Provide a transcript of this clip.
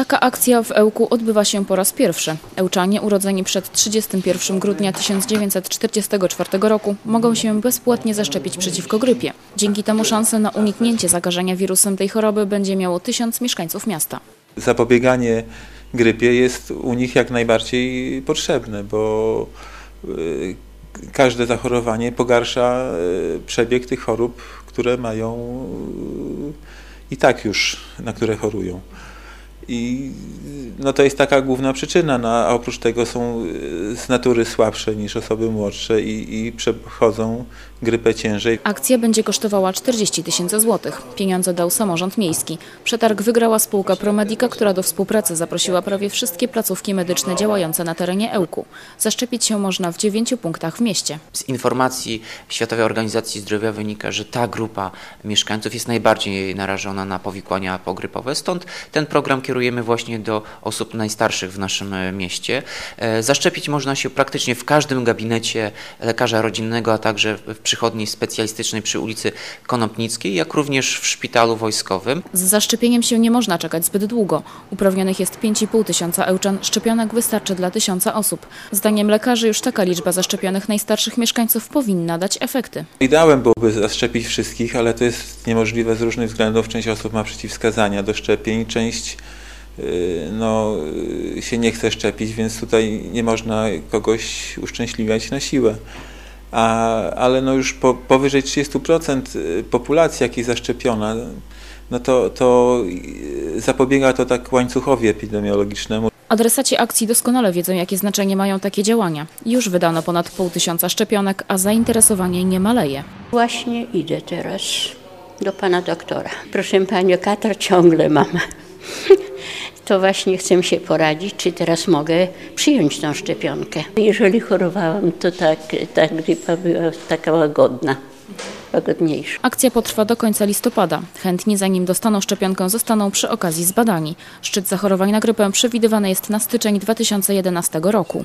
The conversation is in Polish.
Taka akcja w Ełku odbywa się po raz pierwszy. Ełczanie urodzeni przed 31 grudnia 1944 roku mogą się bezpłatnie zaszczepić przeciwko grypie. Dzięki temu szanse na uniknięcie zakażenia wirusem tej choroby będzie miało tysiąc mieszkańców miasta. zapobieganie grypie jest u nich jak najbardziej potrzebne, bo y, każde zachorowanie pogarsza y, przebieg tych chorób, które mają y, i tak już, na które chorują. I no to jest taka główna przyczyna, no, a oprócz tego są y, z natury słabsze niż osoby młodsze i, i przechodzą grypę ciężej. Akcja będzie kosztowała 40 tysięcy złotych. Pieniądze dał samorząd miejski. Przetarg wygrała spółka Promedica, która do współpracy zaprosiła prawie wszystkie placówki medyczne działające na terenie Ełku. Zaszczepić się można w dziewięciu punktach w mieście. Z informacji Światowej Organizacji Zdrowia wynika, że ta grupa mieszkańców jest najbardziej narażona na powikłania pogrypowe. Stąd ten program kierujemy właśnie do osób najstarszych w naszym mieście. E, Zaszczepić można się praktycznie w każdym gabinecie lekarza rodzinnego, a także w przychodni specjalistycznej przy ulicy Konopnickiej, jak również w szpitalu wojskowym. Z zaszczepieniem się nie można czekać zbyt długo. Uprawnionych jest 5,5 tysiąca Ełczan, szczepionek wystarczy dla tysiąca osób. Zdaniem lekarzy już taka liczba zaszczepionych najstarszych mieszkańców powinna dać efekty. Ideałem byłoby zaszczepić wszystkich, ale to jest niemożliwe z różnych względów. Część osób ma przeciwwskazania do szczepień, część y, no, y, się nie chce szczepić, więc tutaj nie można kogoś uszczęśliwiać na siłę. A, ale no już po, powyżej 30% populacji, jak jest zaszczepiona, no to, to y, zapobiega to tak łańcuchowi epidemiologicznemu. Adresaci akcji doskonale wiedzą, jakie znaczenie mają takie działania. Już wydano ponad pół tysiąca szczepionek, a zainteresowanie nie maleje. Właśnie idę teraz do pana doktora. Proszę panią, katar ciągle mam. To właśnie chcę się poradzić, czy teraz mogę przyjąć tą szczepionkę. Jeżeli chorowałam, to tak, ta grypa była taka łagodna, łagodniejsza. Akcja potrwa do końca listopada. Chętni, zanim dostaną szczepionkę, zostaną przy okazji zbadani. Szczyt zachorowań na grypę przewidywany jest na styczeń 2011 roku.